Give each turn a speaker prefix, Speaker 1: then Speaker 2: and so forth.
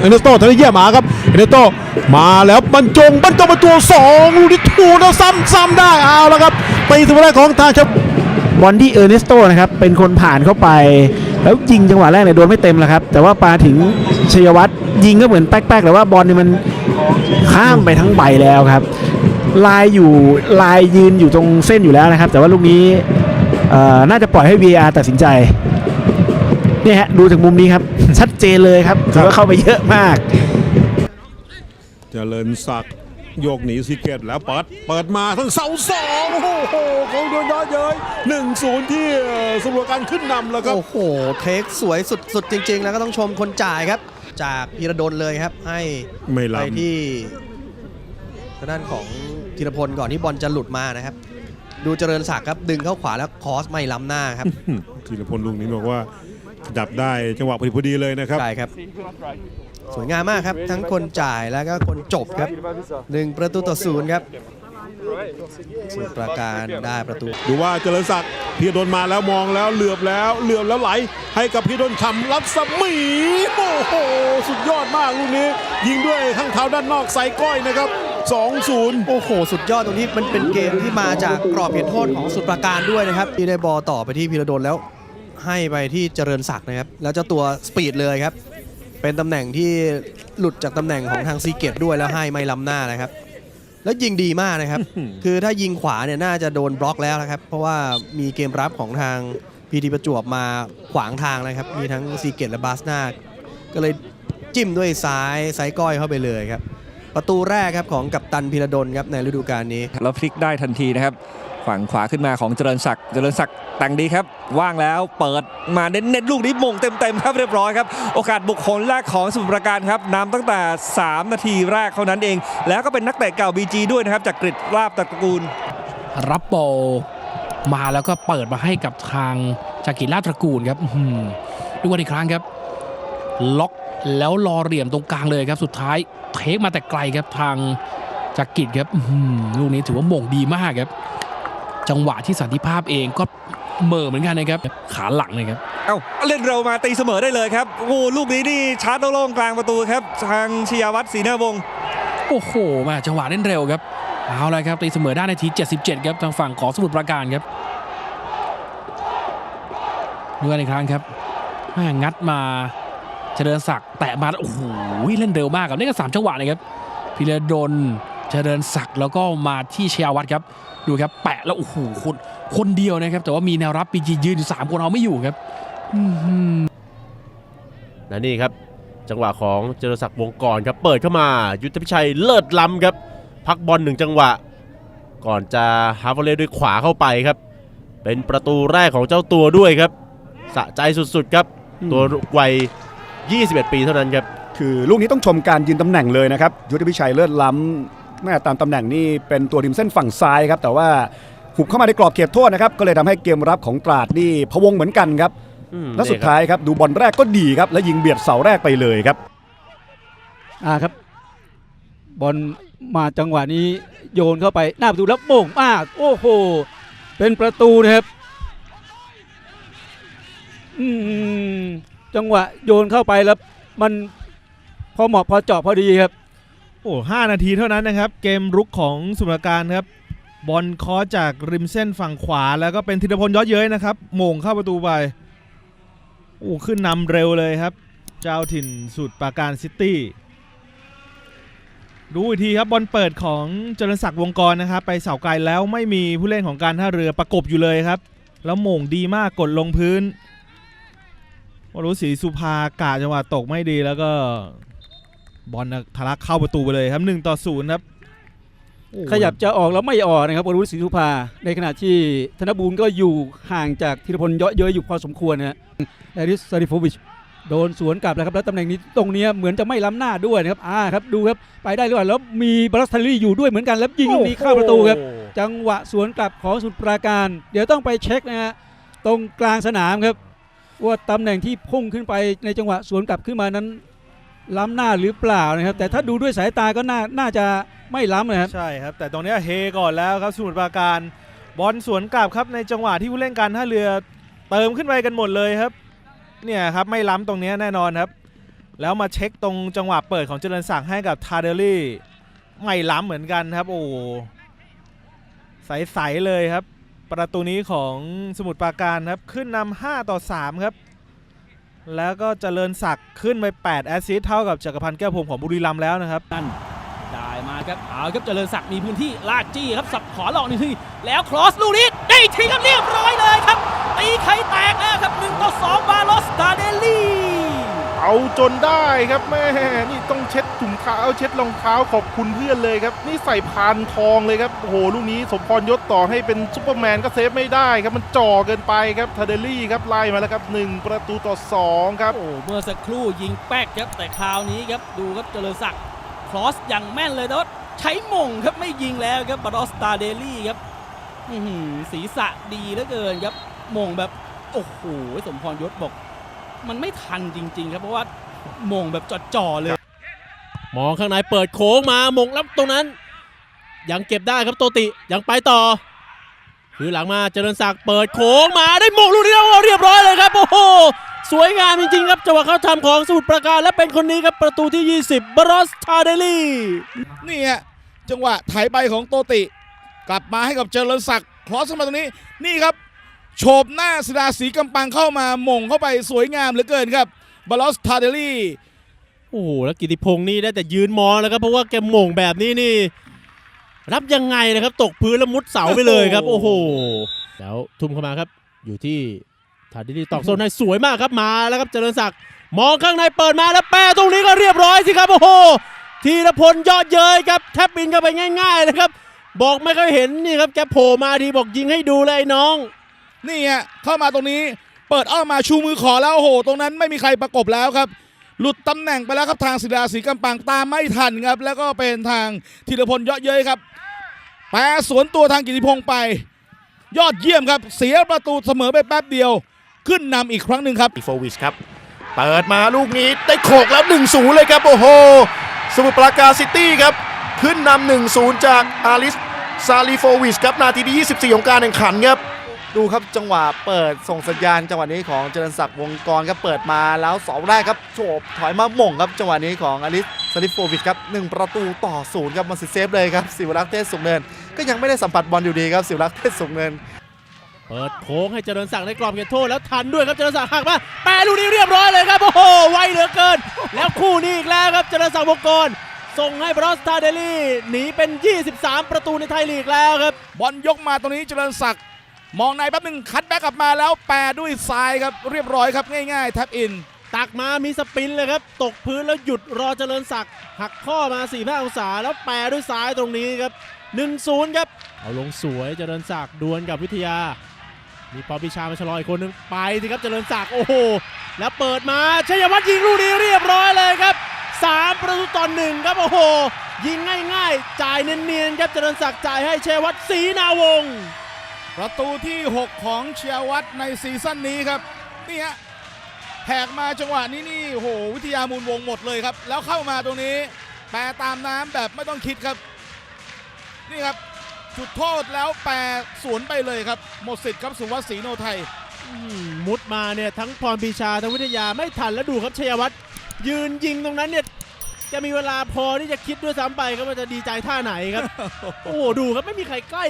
Speaker 1: เอเนสโตทันทีเยี่ยมาครับเอเนสโตมาแล้วบรรจงบรรจงประตูสองลูกนี้ถูกแล้วซ้ำซ้ำได้เอาแล้วครับไปสู่แรกของทางครับ
Speaker 2: บอลที่เอเนสโตนะครับเป็นคนผ่านเข้าไป แล้วยิงจังหวะแรกเนี่ยโดนไม่เต็มแล้วครับ แต่ว่าปาถึงชัยวัฒน์ยิงก็เหมือนแป๊กๆแต่ว่าบอลเนี่ยมันข้ามไปทั้งใบแล้วครับ ลายอยู่ลายยืนอยู่ตรงเส้นอยู่แล้วนะครับ แต่ว่าลูกนี้น่าจะปล่อยให้ VAR ตัดสินใจ เนี่ยฮะดูจากมุมนี้ครับ ชัดเจนเลยครับถือว่าเข้าไปเยอะมาก
Speaker 1: เจริญศักดิ์โยกหนีซีเกตแล้วเปิดเปิดมาทั้งเสาสองโอ้โหเขาโดนย้อนเย้ยหนึ่งศูนย์ที่สมุทรปราการขึ้นนำแล้วครับ
Speaker 3: โอ้โหเทคสวยสุดๆจริง ๆ แล้วก็ต้องชมคนจ่ายครับ จากพีระดลเลยครับ ให้
Speaker 1: ไม่
Speaker 3: ไป
Speaker 1: ล้ำ
Speaker 3: ที่ทางด้านของธีรพลก่อนที่บอลจะหลุดมานะครับ ดูเจริญศักดิ์ครับดึงเข้าขวาแล้วคอสไม่ล้ำหน้าครับ
Speaker 1: ธีรพลลูกนี้บอกว่า ดับได้จังหวะพอดีพอดีเลยนะครับ
Speaker 3: ใช่ครับ สวยงามมากครับ ทั้งคนจ่ายแล้วก็คนจบครับหนึ่งประตูต่อศูนย์ครับสมุทรปราการได้ประตู
Speaker 1: ดูว่าเจริญศักดิ์พีโดนมาแล้วมองแล้วเหลือบแล้วเหลือบแล้วไหล ให้กับพีโดนทำรับสมีโอ้โหสุดยอดมากลูกนี้ ยิงด้วยข้างเท้าด้านนอกใส่ก้อยนะครับ2-0
Speaker 3: โอ้โห สุดยอดตรงนี้มันเป็นเกมที่มาจากกรอบเขตโทษของสุดประการด้วยนะครับที่ได้บอลต่อไปที่พีระดลแล้ว ให้ไปที่เจริญศักดิ์นะครับ แล้วเจ้าตัวสปีดเลยครับ เป็นตำแหน่งที่หลุดจากตำแหน่งของทางซีเกตด้วยแล้วให้ไม่ล้ำหน้านะครับ แล้วยิงดีมากนะครับ คือถ้ายิงขวาเนี่ยน่าจะโดนบล็อกแล้วนะครับ เพราะว่ามีเกมรับของทางพีทีประจวบมาขวางทางนะครับ มีทั้งซีเกตและบาสนาก็เลยจิ้มด้วยซ้ายไซส์ก้อยเข้าไปเลยครับ ประตูแรกครับของกัปตันพีระดลครับในฤดูกาลนี้
Speaker 4: แล้วพลิกได้ทันทีนะครับ ฝั่งขวาขึ้นมาของเจริญศักดิ์เจริญศักดิ์แต่งดีครับ ว่างแล้วเปิดมาเน้นๆลูกนี้มงเต็มๆครับเรียบร้อยครับ โอกาสบุคคลแรกของสมุทรปราการครับนำตั้งแต่ 3 นาทีแรกเท่านั้นเอง แล้วก็เป็นนักเตะเก่า BG ด้วยนะครับจากกริดลาบตระกูล
Speaker 5: รับบอลมาแล้วก็เปิดมาให้กับทางจากกิจลาชตระกูลครับอื้อหือดูกันอีกครั้งครับ ล็อก แล้วรอเหลี่ยมตรงกลางเลยครับ สุดท้ายเทคมาแต่ไกลครับทางจากกิจครับอื้อหือลูกนี้ถือว่าหม่งดีมากครับ จังหวะที่สันติภาพเองก็เหม่อเหมือนกันนะครับ ขาหลังเลยครับ
Speaker 4: เอ้าเล่นเร็วมาตีเสมอได้เลยครับโอ้โหลูกนี้นี่ชาร์จโล่งๆกลางประตูครับ ทางชยาวัฒน์ศรีนาวงศ์
Speaker 5: โอ้โหมาจังหวะเล่นเร็วครับเอาละครับตีเสมอได้นาที 77 ครับทางฝั่งของสมุทรปราการครับดูกันอีกครั้งครับแม่งัดมา เจริญศักดิ์แตะมาโอ้โหเล่นเร็วมากครับนี่ก็สามจังหวะเลยครับพิรดลเจริญศักดิ์แล้วก็มาที่ชยาวัฒน์ครับ ดูครับแปะแล้วโอ้โหคนคนเดียวนะครับ แต่ว่ามีแนวรับปีจียืนอยู่สามคนเอาไม่อยู่ครับอื้อหือ
Speaker 6: และนี่ครับ จังหวะของเจริญศักดิ์วงกรครับเปิดเข้ามา ยุทธพิชัยเลิศล้ำครับ พักบอลหนึ่งจังหวะ ก่อนจะฮาร์ฟเวอร์เล่ด้วยขวาเข้าไปครับ เป็นประตูแรกของเจ้าตัวด้วยครับ สะใจสุดๆครับ ตัววัย 21 ปีเท่านั้นครับ
Speaker 7: คือลูกนี้ต้องชมการยืนตำแหน่งเลยนะครับ ยุทธพิชัยเลิศล้ำแม่ตามตำแหน่งนี่เป็นตัวริมเส้นฝั่งซ้ายครับ แต่ว่าหุบเข้ามาในกรอบเขตโทษนะครับ ก็เลยทำให้เกมรับของตราดนี่พะวงเหมือนกันครับ
Speaker 6: อืม
Speaker 7: และสุด
Speaker 6: นี่ครับ
Speaker 7: ท้ายครับดูบอลแรกก็ดีครับ และยิงเบียดเสาแรกไปเลยครับ
Speaker 8: อ่าครับ บอลมาจังหวะนี้โยนเข้าไปหน้าประตูแล้วโป่งมากโอ้โห เป็นประตูนะครับ อืม จังหวะโยนเข้าไปแล้วมันพอเหมาะพอเจาะพอดีครับ
Speaker 9: โอ้ห้านาทีเท่านั้นนะครับ เกมรุกของสมุทรปราการครับบอลคอจากริมเส้นฝั่งขวาแล้วก็เป็นธีรพลยอดเย้ยนะครับโมงเข้าประตูไปโอ้ขึ้นนำเร็วเลยครับ เจ้าถิ่นสุดปราการซิตี้ดูอีกทีครับบอลเปิดของเจริญศักดิ์วงกรนะครับ ไปเสาไกลแล้วไม่มีผู้เล่นของการท่าเรือประกบอยู่เลยครับ แล้วโมงดีมากกดลงพื้น วรุษศรีสุภากาจังหวะตกไม่ดีแล้วก็บอลน่ะทะลักเข้าประตูไปเลยครับ1ต่อ0ครับโอ้
Speaker 8: ขยับจะออกแล้วไม่ออกนะครับวรุษศรีสุภา ในขณะที่ธนบูรณ์ก็อยู่ห่างจากธีรพลเยอะเย้ยอยู่พอสมควรนะฮะแอริสซาริโฟวิชโดนสวนกลับแล้วครับแล้วตำแหน่งนี้ตรงเนี้ยเหมือนจะไม่ล้ำหน้าด้วยนะครับอ่าครับดูครับไปได้หรือเปล่าแล้วมีบรัสเทลลี่อยู่ด้วยเหมือนกันแล้วยิงลูกนี้เข้าประตูครับจังหวะสวนกลับของสุดปราการ เดี๋ยวต้องไปเช็คนะฮะตรงกลางสนามครับ ว่าตำแหน่งที่พุ่งขึ้นไปในจังหวะสวนกลับขึ้นมานั้น ล้ำหน้าหรือเปล่านะครับ แต่ถ้าดูด้วยสายตาก็น่าน่าจะไม่ล้ำนะครับ
Speaker 9: ใช่ครับ แต่ตรงนี้เฮก่อนแล้วครับสมุทรปราการบอลสวนกลับครับในจังหวะที่ผู้เล่นการท่าเรือเติมขึ้นไปกันหมดเลยครับ เนี่ยครับไม่ล้ำตรงนี้แน่นอนครับ แล้วมาเช็คตรงจังหวะเปิดของเจริญศักดิ์ให้กับทาเดลลี่ไม่ล้ำเหมือนกันครับ โอ้ใสๆเลยครับ ประตูนี้ของสมุทรปราการครับขึ้นนำ5ต่อ3ครับแล้วก็เจริญศักดิ์ขึ้นไป 8 แอสซิสต์เท่ากับจักรพันธ์แก้วพรมของบุรีรัมย์แล้วนะครับ
Speaker 10: ได้มาครับเอาครับเจริญศักดิ์มีพื้นที่ลากจี้ครับสับขอหลอกหนึ่งทีแล้วครอสลูกนี้ได้ทีครับเรียบร้อยเลยครับตีไข่แตกแล้วครับ1ต่อ2บาโลสตาเดลลี่
Speaker 11: เอาจนได้ครับแม่นี่ต้องเช็ดถุงเท้าเช็ดรองเท้าขอบคุณเพื่อนเลยครับ นี่ใส่พานทองเลยครับโอ้โหลูกนี้สมพรยศต่อให้เป็นซุปเปอร์แมนก็เซฟไม่ได้ครับมันจ่อเกินไปครับทาเดลี่ครับไล่มาแล้วครับ 1 ประตูต่อ 2 ครับ
Speaker 10: โอ้เมื่อสักครู่ยิงแป๊กครับแต่คราวนี้ครับดูครับเจริญศักดิ์ครอสอย่างแม่นเลยแต่ว่าใช้มงครับไม่ยิงแล้วครับบาโลสตาเดลี่ครับอื้อหือศีระดีเหลือเกินครับมงแบบโอ้โหสมพรยศบอก มันไม่ทันจริง ๆ ครับเพราะว่าหม่งแบบจ่อๆเลย
Speaker 6: มองข้างในเปิดโค้งมาหมงแล้วตรงนั้น ยังเก็บได้ครับโตติยังไปต่อ คือหลังมาเจริญศักดิ์เปิดโค้งมาได้หมงลูกนี้แล้วเรียบร้อยเลยครับโอ้โหสวยงามจริงๆครับจังหวะเข้าทำของสมุทรปราการและเป็นคนนี้ครับประตูที่ 20 บรอสทาเดลี่
Speaker 12: นี่ฮะจังหวะไถไปของโตติ กลับมาให้กับเจริญศักดิ์ครอสขึ้นมาตรงนี้นี่ครับ โฉบหน้าสดาสีกำปังเข้ามาหม่งเข้าไปสวยงามเหลือเกินครับบาลอสทาเดลี่
Speaker 6: โอ้โหแล้วกิติพงศ์นี่ได้แต่ยืนมองแล้วครับเพราะว่าแกหม่งแบบนี้นี่ รับยังไงนะครับ ตกพื้นแล้วมุดเสาไปเลยครับ โอ้โหแล้วทุ่มเข้ามาครับ อยู่ที่ทาดิลี่ตอกโซนให้สวยมากครับมาแล้วครับเจริญศักดิ์มองข้างในเปิดมาแล้วแปะตรงนี้ก็เรียบร้อยสิครับโอ้โหธีรพลยอดเย้ยครับแทบบินเข้าไปง่ายๆเลยครับ บอกไม่ค่อยเห็นนี่ครับแกโผล่มาทีบอกยิงให้ดูเลยไอ้น้อง
Speaker 12: นี่ฮะเข้ามาตรงนี้เปิดอ้อมมาชูมือขอแล้วโอ้โห ตรงนั้นไม่มีใครประกบแล้วครับ หลุดตำแหน่งไปแล้วครับทางศิลาสีกำปังตามไม่ทันครับ แล้วก็เป็นทางธีรพลเยาะเย้ยครับแปรสวนตัวทางกิติพงศ์ไป ยอดเยี่ยมครับ เสียประตูเสมอไปแป๊บเดียว ขึ้นนำอีกครั้งหนึ่งครับ
Speaker 13: อีโฟวิชครับ เปิดมาลูกนี้ได้โขกแล้ว1-0เลยครับ โอ้โห สมุทรปราการซิตี้ครับ ขึ้นนำ1-0จากอาริสซาลิโฟวิชครับนาทีที่ 24 ของการแข่งขันครับ
Speaker 14: ดูครับจังหวะเปิดส่งสัญญาณจังหวะนี้ของเจริญศักดิ์วงกรครับเปิดมาแล้วเสาแรกครับโฉบถอยมาหม่งครับจังหวะนี้ของอลิสซาลิฟโฟวิชครับหนึ่งประตูต่อศูนย์ครับมันสิเซฟเลยครับสิวรักษ์เทศสุขเนิน ก็ยังไม่ได้สัมผัสบอลอยู่ดีครับสิวรักษ์เทศสุขเนิน
Speaker 6: เปิดโค้งให้เจริญศักดิ์ในกรอบเขตโทษแล้วทันด้วยครับเจริญศักดิ์หักมาแปะลูกนี้เรียบร้อยเลยครับโอ้โหไวเหลือเกิน แล้วคู่นี้อีกแล้วครับเจริญศักดิ์วงกรส่งให้บรอสตาเดลี่หนีเป็น 23 ประตูในไทยลีกแล้วครับ
Speaker 12: บอลยกมาตรงนี้เจริญศักดิ์ มองในแป๊บหนึ่งคัดแบ็กกลับมาแล้วแปรด้วยซ้ายครับเรียบร้อยครับง่ายๆแท็บอิน
Speaker 6: ตักมามีสปินเลยครับ ตกพื้นแล้วหยุดรอเจริญศักดิ์หักข้อมา4ี่ห้าองศาแล้วแปรด้วยซ้ายตรงนี้ครับ1-0ครับ เอาลงสวยเจริญศักดิ์ดวลกับวิทยา มีปอปิชามาชะลออีกคนนึงไปสิครับเจริญศักดิ์โอ้โห แล้วเปิดมาชัยวัฒน์ยิงลูกนี้เรียบร้อยเลยครับ 3 ประตูต่อหนึ่งครับโอ้โห ยิงง่ายๆ จ่ายเนียนๆครับเจริญศักดิ์จ่ายให้ชัยวัฒน์ศรีนาวงศ์
Speaker 12: ประตูที่ 6 ของเชียวัตรในซีซั่นนี้ครับนี่ฮะแหกมาจังหวะนี้นี่โอ้โหวิทยามูลวงหมดเลยครับ แล้วเข้ามาตรงนี้แปรตามน้ำแบบไม่ต้องคิดครับ นี่ครับจุดโทษแล้วแปรสวนไปเลยครับ หมดสิทธิ์ครับสุวัสดิ์ศรีโนไทย
Speaker 6: อืมมุดมาเนี่ยทั้งพรปีชาทั้งวิทยาไม่ทันแล้วดูครับชัยวัฒน์ยืนยิงตรงนั้นเนี่ยจะมีเวลาพอที่จะคิดด้วยซ้ำไปครับว่าจะดีใจท่าไหนครับ โอ้โหดูครับไม่มีใครใกล้